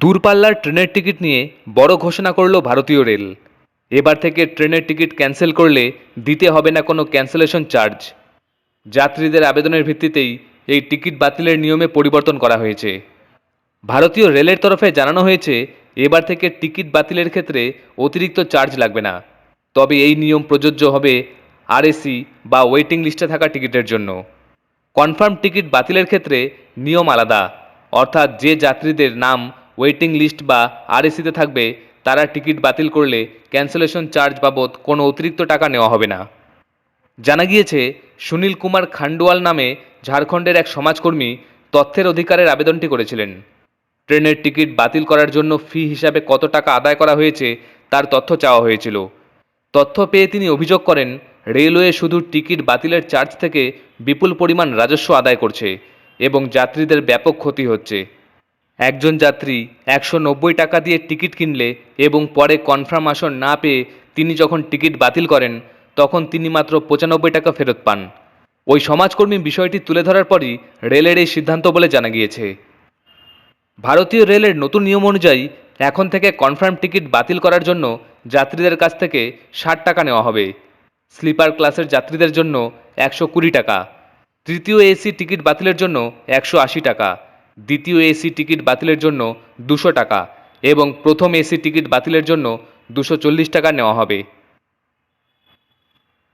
দূরপাল্লার ট্রেনের টিকিট নিয়ে বড় ঘোষণা করল ভারতীয় রেল। এবার থেকে ট্রেনের টিকিট ক্যান্সেল করলে দিতে হবে না কোনো ক্যান্সেলেশন চার্জ। যাত্রীদের আবেদনের ভিত্তিতেই এই টিকিট বাতিলের নিয়মে পরিবর্তন করা হয়েছে। ভারতীয় রেলের তরফে জানানো হয়েছে, এবার থেকে টিকিট বাতিলের ক্ষেত্রে অতিরিক্ত চার্জ লাগবে না। তবে এই নিয়ম প্রযোজ্য হবে আরএসি বা ওয়েটিং লিস্টে থাকা টিকিটের জন্য। কনফার্ম টিকিট বাতিলের ক্ষেত্রে নিয়ম আলাদা, অর্থাৎ যে যাত্রীদের নাম ওয়েটিং লিস্ট বা আরএসিতে থাকবে, তারা টিকিট বাতিল করলে ক্যান্সেলেশন চার্জ বাবদ কোনো অতিরিক্ত টাকা নেওয়া হবে না। জানা গিয়েছে, সুনীল কুমার খান্ডোয়াল নামে ঝাড়খণ্ডের এক সমাজকর্মী তথ্যের অধিকারের আবেদনটি করেছিলেন। ট্রেনের টিকিট বাতিল করার জন্য ফি হিসাবে কত টাকা আদায় করা হয়েছে, তার তথ্য চাওয়া হয়েছিল। তথ্য পেয়ে তিনি অভিযোগ করেন, রেলওয়ে শুধু টিকিট বাতিলের চার্জ থেকে বিপুল পরিমাণ রাজস্ব আদায় করছে এবং যাত্রীদের ব্যাপক ক্ষতি হচ্ছে। একজন যাত্রী একশো নব্বই টাকা দিয়ে টিকিট কিনলে এবং পরে কনফার্ম আসন না পেয়ে তিনি যখন টিকিট বাতিল করেন, তখন তিনি মাত্র পঁচানব্বই টাকা ফেরত পান। ওই সমাজকর্মী বিষয়টি তুলে ধরার পরই রেলের এই সিদ্ধান্ত বলে জানা গিয়েছে। ভারতীয় রেলের নতুন নিয়ম অনুযায়ী এখন থেকে কনফার্ম টিকিট বাতিল করার জন্য যাত্রীদের কাছ থেকে ষাট টাকা নেওয়া হবে। স্লিপার ক্লাসের যাত্রীদের জন্য একশো কুড়ি টাকা। তৃতীয় এসি টিকিট বাতিলের জন্য একশো আশি টাকা। দ্বিতীয় এসি টিকিট বাতিলের জন্য দুশো টাকা এবং প্রথম এসি টিকিট বাতিলের জন্য দুশো চল্লিশ টাকা নেওয়া হবে।